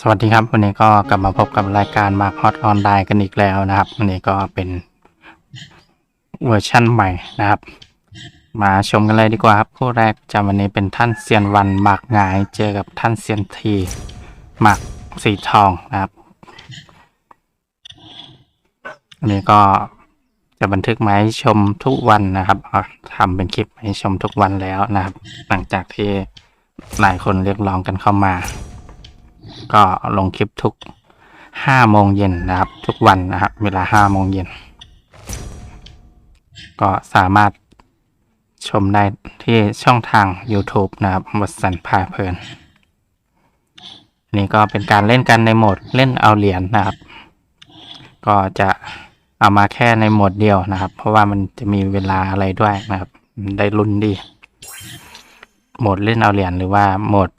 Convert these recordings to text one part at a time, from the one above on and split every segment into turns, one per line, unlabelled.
สวัสดีครับ วันนี้ก็กลับมาพบกับรายการมาฮอตออนไลน์กันอีกแล้วนะครับ วันนี้ก็เป็นเวอร์ชั่นใหม่นะครับ มาชมกันเลยดีกว่าครับ คู่แรกจำวันนี้เป็นท่านเซียนวันหมากงายเจอกับท่านเซียนทีหมากสีทองนะครับอันนี้ก็จะบันทึกมาให้ชมทุกวันนะครับเอาทำเป็นคลิปให้ชมทุกวันแล้วนะครับ หลังจากที่หลายคนเรียกร้องกันเข้ามา ก็ลงคลิปทุกห้าโมงเย็นนะครับ ทุกวันนะครับ เวลาห้าโมงเย็น ก็สามารถชมได้ที่ช่องทาง YouTube นะครับวัดสันพาเพลินนนี้ก็เป็นการเล่นกันในโหมดเล่นเอาเหรียญนะครับ ก็จะเอามาแค่ในโหมดเดียวนะครับ เพราะว่ามันจะมีเวลาอะไรด้วยนะครับ ได้ลุ้นดี โหมดเล่นเอาเหรียญหรือว่าโหมด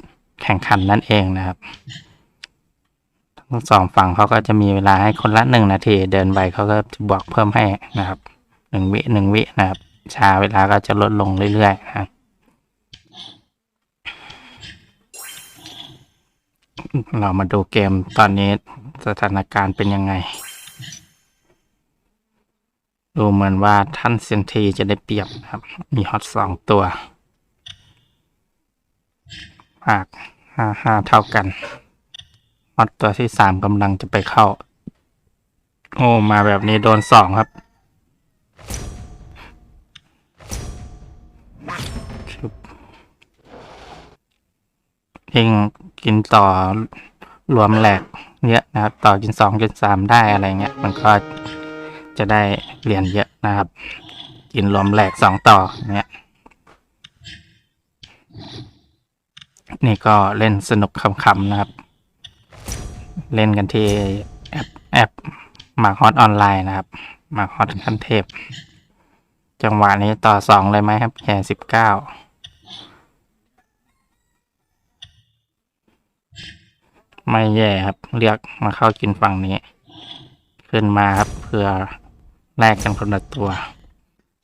แข่งขันนั่นเองนะครับ ทั้งสองฝั่งเขาก็จะมีเวลาให้คนละหนึ่งนาทีเดินไปเขาก็จะบวกเพิ่มให้นะครับหนึ่งวิหนึ่งวินะครับช้าเวลาก็จะลดลงเรื่อยๆนะครับเรามาดูเกมตอนนี้สถานการณ์เป็นยังไง ดูเหมือนว่าท่านเซนทีจะได้เปรียบครับ มีฮอตสองตัว ภาคห้าห้าเท่ากัน ฮอตตัวที่สามกำลังจะไปเข้า โอ้ มาแบบนี้โดนสองครับยิงกินต่อรวมแหลกเยอะนะครับ ต่อกินสองกินสามได้อะไรเงี้ย มันก็จะได้เหรียญเยอะนะครับ กินรวมแหลกสองต่อเงี้ยนี่ก็เล่นสนุกคำๆนะครับ เล่นกันที่แอปแอปมาฮอตออนไลน์นะครับมาฮอตขั้นเทพ จังหวะนี้ต่อสองเลยไหมครับแค่สิบเก้าไม่แย่ครับเรียกมาเข้ากินฝั่งนี้ ขึ้นมาครับเพื่อแลกกันคนละตัว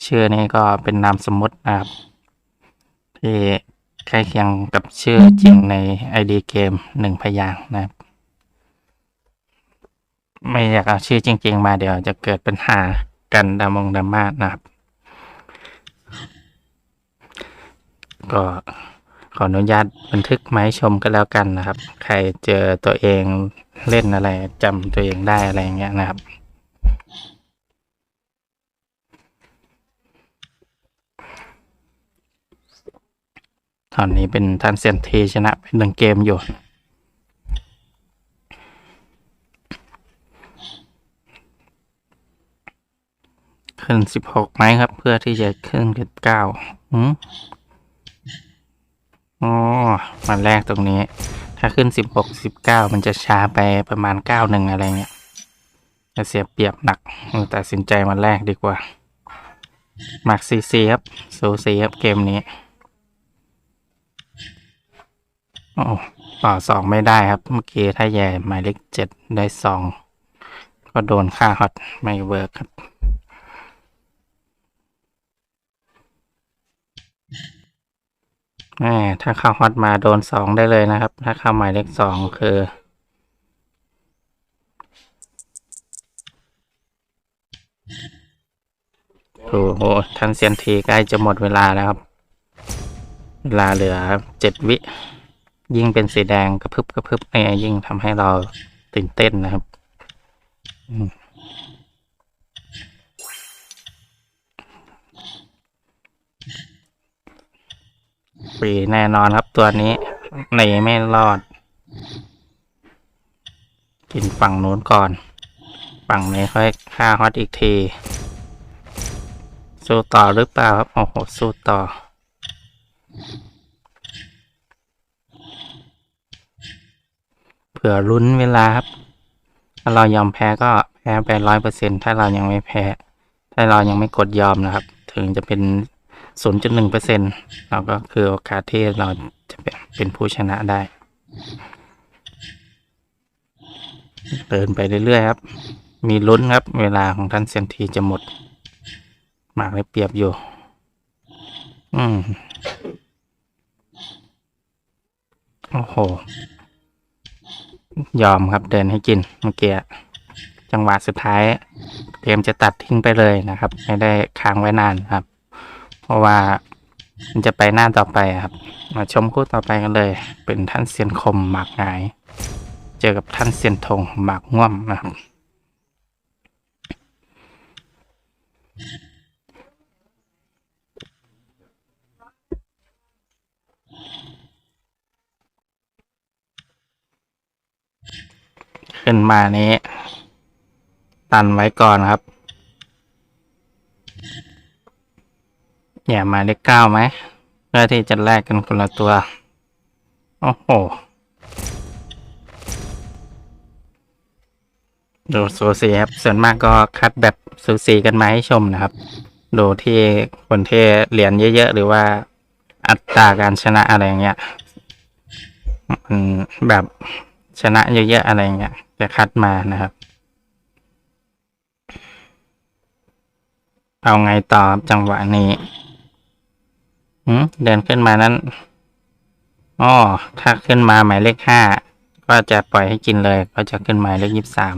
ชื่อนี้ก็เป็นนามสมมตินะครับ ที่ใกล้เคียงกับชื่อจริงใน ID เกมหนึ่งพยางนะครับ ไม่อยากเอาชื่อจริง ๆ มาเดี๋ยวจะเกิดปัญหากันดามงดราม่านะครับ ก็ขออนุญาตบันทึกมาให้ชมกันแล้วกันนะครับ ใครเจอตัวเองเล่นอะไรจำตัวเองได้อะไรอย่างเงี้ยนะครับตอนนี้เป็นท่านเซียนทีชนะเป็นหนึ่งเกมอยู่ ขึ้นสิบหกไหมครับ เพื่อที่จะขึ้นกับเก้าหืมอ๋อมาแรกตรงนี้ ถ้าขึ้นสิบหกสิบเก้ามันจะช้าไปประมาณเก้าหนึ่งอะไรเงี้ยจะเสียเปรียบหนักตัดสินใจมาแรกดีกว่ามักซีซีครับสูซีครับเกมนี้โอ้ต่อสองไม่ได้ครับ เมื่อกี้ถ้าแย่หมายเลขเจ็ดได้สองก็โดนค่าฮอตไม่เวิร์กครับ แม่ ถ้าเข้าฮอตมาโดนสองได้เลยนะครับ ถ้าเข้าหมายเลขสองคือโอ้โหท่านเซียนทีใกล้จะหมดเวลาแล้วครับ เวลาเหลือเจ็ดวิ ยิ่งเป็นสีแดงกระพึบกระพึบเนี่ยยิ่งทำให้เราตื่นเต้นนะครับ ฟรีแน่นอนครับตัวนี้หนีไม่รอด กินฝั่งนู้นก่อน ฝั่งนี้ค่อยฆ่าฮอตอีกที สู้ต่อหรือเปล่าครับ โอ้โห สู้ต่อ เผื่อลุ้นเวลาครับ ถ้าเรายอมแพ้ก็แพ้ไปร้อยเปอร์เซ็นถ้าเรายังไม่แพ้ ถ้าเรายังไม่กดยอมนะครับ ถึงจะเป็น ศูนย์จุดหนึ่งเปอร์เซ็นเราก็คือโอกาสที่เราจะเป็นผู้ชนะได้ เดินไปเรื่อยๆครับ มีลุ้นครับ เวลาของท่านเซนทีจะหมด หมากได้เปรียบอยู่ อืมโอ้โห ยอมครับเดินให้กินเมื่อกี้จังหวะสุดท้ายเกมจะตัดทิ้งไปเลยนะครับ ไม่ได้ค้างไว้นานครับ เพราะว่ามันจะไปหน้าต่อไปครับ มาชมคู่ต่อไปกันเลย เป็นท่านเซียนคมหมากงาย เจอกับท่านเซียนธงหมากง่วมนะครับขึ้นมานี้ ตันไว้ก่อนครับ อย่ามาเลขเก้าไหมเพื่อที่จะแลกกันคนละตัว โอ้โห ดูสูสีครับ ส่วนมากก็คัดแบบสูสีกันมาให้ชมนะครับ ดูที่คนที่เหรียญเยอะๆ หรือว่าอัตราการชนะอะไรอย่างเงี้ยมันแบบชนะเยอะๆอะไรอย่างเงี้ยจะคัดมานะครับ เอาไงต่อบจังหวะนี้ เดินขึ้นมานั้นอ๋อถ้าขึ้นมาหมายเลขห้าก็จะปล่อยให้กินเลย ก็จะขึ้นหมายเลขยี่สิบสาม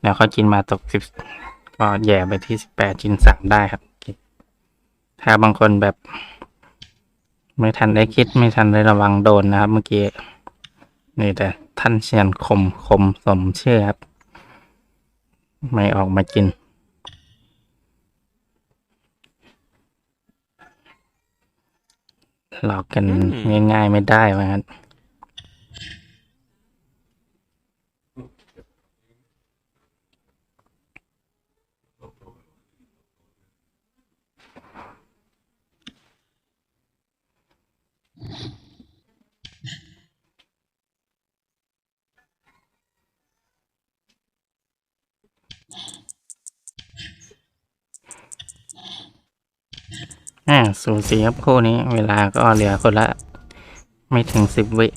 แล้วเขากินมาตกสิบก็แย่ไปที่สิบแปดกินสามได้ครับ ถ้าบางคนแบบ ไม่ทันได้คิดไม่ทันได้ระวังโดนนะครับ เมื่อกี้นี่แต่ท่านเชียนคมคมสมเชื่อครับ ไม่ออกมากิน หลอกกันง่าย ๆ ไม่ได้ว่างั้น อ่าสูสีครับคู่นี้ เวลาก็เหลือคนละ ไม่ถึงสิบวิ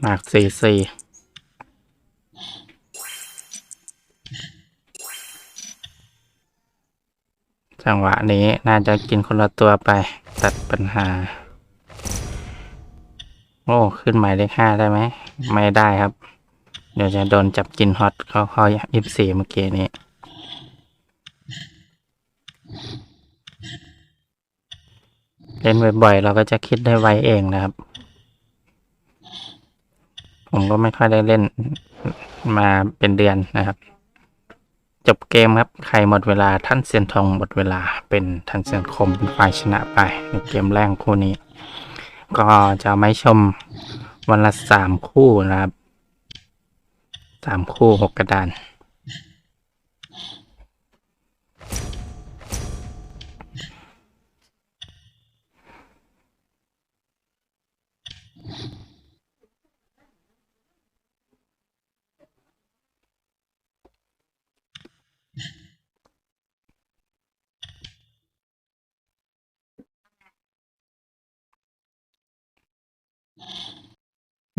หมากสี่สี่จังหวะนี้น่าจะกินคนละตัวไป ตัดปัญหา โอ้ ขึ้นหมายเลขห้าได้ไหม ไม่ได้ครับ เดี๋ยวจะโดนจับกินฮอตเขาเขายี่สิบสี่เมื่อกี้นี้ ล่นบ่อยๆ เราก็จะคิดได้ไวเองนะครับ ผมก็ไม่ค่อยได้เล่นมาเป็นเดือนนะครับ จบเกมครับ ใครหมดเวลาท่านเซียนทองหมดเวลาเป็นท่านเซียนคมเป็นฝ่ายชนะไปในเกมแรกคู่นี้ ก็จะไม่ชมวันละสามคู่นะครับสามคู่หกกระดาน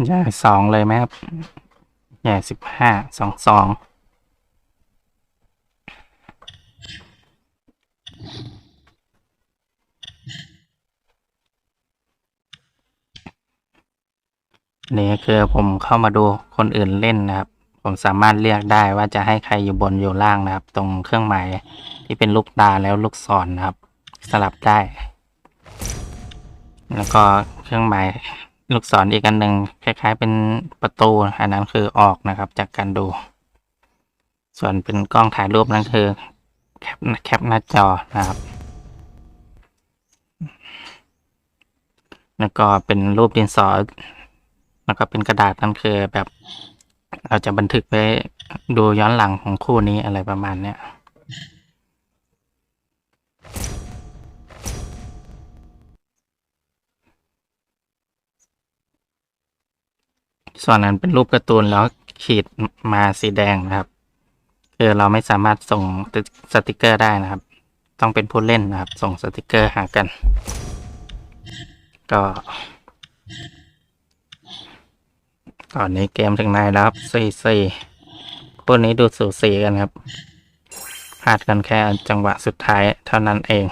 แย่สองเลยไหมครับแย่สิบห้าสองสองนี่คือผมเข้ามาดูคนอื่นเล่นนะครับ ผมสามารถเลือกได้ว่าจะให้ใครอยู่บนอยู่ล่างนะครับ ตรงเครื่องหมายที่เป็นลูกตาแล้วลูกศรนนะครับ สลับได้ แล้วก็เครื่องหมาย ลูกศรอีกอันหนึ่งคล้าย ๆ เป็นประตูอันนั้นคือออกนะครับจากการดู ส่วนเป็นกล้องถ่ายรูปนั่นคือแคปแคปหน้าจอนะครับ แล้วก็เป็นรูปดินสอแล้วก็เป็นกระดาษนั่นคือแบบ เราจะบันทึกไว้ดูย้อนหลังของคู่นี้อะไรประมาณเนี้ย ส่วนนั้นเป็นรูปการ์ตูนแล้วขีดมาสีแดงนะครับคือเราไม่สามารถส่งสติกเกอร์ได้นะครับ ต้องเป็นผู้เล่นนะครับ ส่งสติกเกอร์หากัน ก็ตอนนี้เกมถึงไหนแล้วครับสี่สี่คู่นี้ดูสูสีกันครับพลาดกันแค่จังหวะสุดท้ายเท่านั้นเอง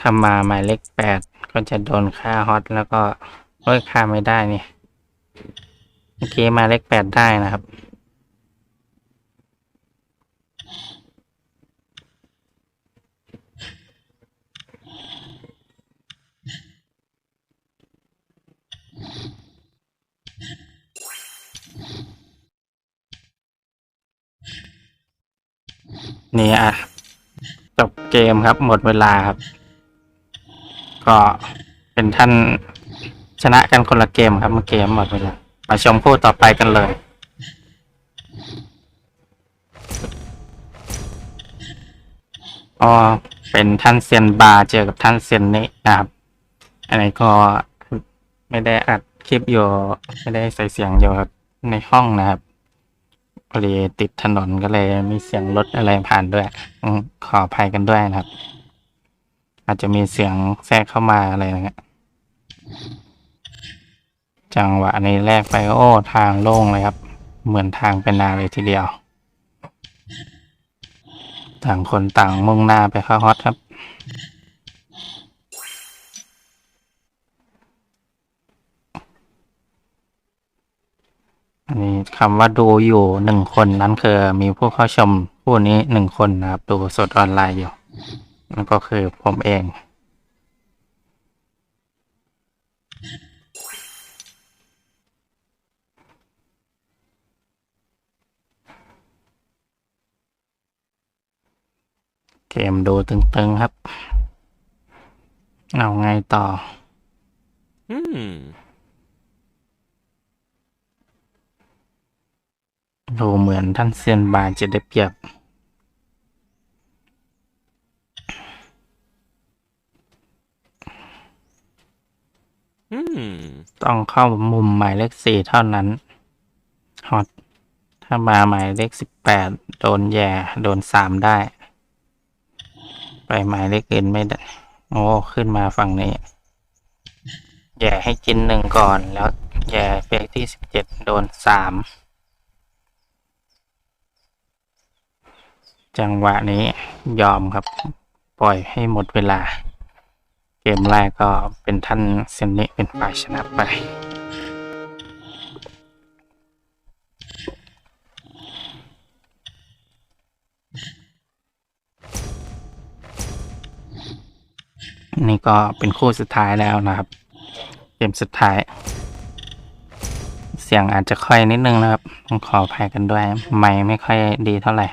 ถ้ามาหมายเลขแปดก็จะโดนค่าฮอตแล้วก็เอ้ยค่าไม่ได้นี่เมื่อกี้มาเลขแปดได้นะครับ นี่อะ จบเกมครับหมดเวลาครับ ก็เป็นท่านชนะกันคนละเกมครับเมื่อเกมหมดเวลามาชมคู่ต่อไปกันเลย อ๋อ เป็นท่านเซียนบาเจอกับท่านเซียนนี้นะครับ อันนี้ก็ไม่ได้อัดคลิปอยู่ ไม่ได้ใส่เสียงอยู่ในห้องนะครับพอดีติดถนนก็เลยมีเสียงรถอะไรผ่านด้วยอขออภัยกันด้วยนะครับ อาจจะมีเสียงแทรกเข้ามาอะไรนะฮะจังหวะนี้แรกไปโอ้ทางโล่งเลยครับ เหมือนทางเป็นนาเลยทีเดียว ต่างคนต่างมุ่งหน้าไปเข้าฮอตครับ อันนี้คำว่าดูอยู่หนึ่งคนนั้นคือมีผู้เข้าชมผู้นี้หนึ่งคนนะครับ ดูสดออนไลน์อยู่ นั่นก็คือผมเอง เกมดูตึงๆครับ เอาไงต่อ
Hmm.
ดูเหมือนท่านเซียนบาจะได้เปรียบ ต้องเข้ามุมหมายเลขสี่เท่านั้นฮอตถ้ามาหมายเลขสิบแปดโดนแย่โดนสามได้ ไปหมายเลขอื่นไม่ได้ โอ้ขึ้นมาฝั่งนี้ แย่ให้กินหนึ่งก่อนแล้วแย่เฟกที่สิบเจ็ดโดนสามจังหวะนี้ยอมครับ ปล่อยให้หมดเวลา มแรกก็เป็นท่านเซนนิเป็นฝ่ายชนะไป นี่ก็เป็นคู่สุดท้ายแล้วนะครับ เกมสุดท้าย เสียงอาจจะค่อยนิดนึงนะครับต้องขออภัยกันด้วย ไม่ไม่ค่อยดีเท่าไหร่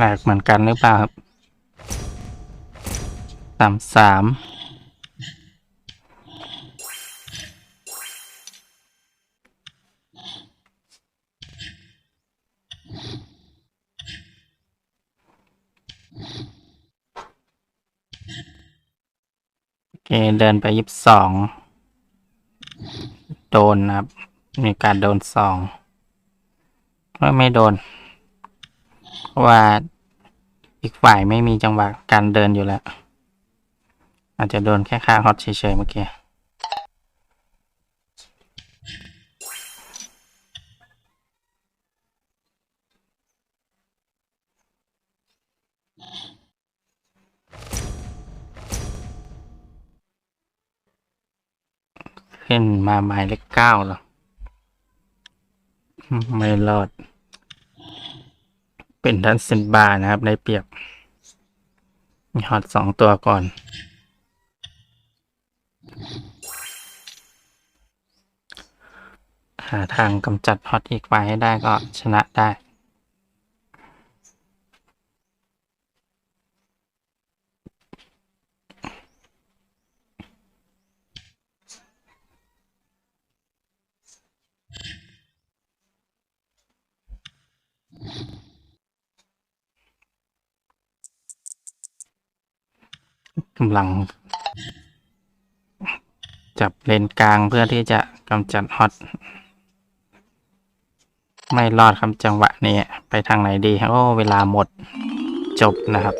แหลกเหมือนกันหรือเปล่าครับสามสามโอเคเดินไปยิบสอง โดนนะครับ มีการโดนสองไม่ไม่โดน เพราะว่าอีกฝ่ายไม่มีจังหวะการเดินอยู่แล้ว อาจจะโดนแค่ค่าฮอตเฉยๆเมื่อกี้ขึ้นมาหมายเลขเก้าหรอ ไม่รอด เป็นทันเซนบาร์นะครับ ได้เปรียบ มีฮอตสองตัวก่อนหาทางกำจัดฮอตอีกไว้ให้ได้ก็ชนะได้ กำลัง จับเลนกลางเพื่อที่จะกำจัดฮอต ไม่รอดครับจังหวะนี้ ไปทางไหนดีโอ้เวลาหมดจบนะครับ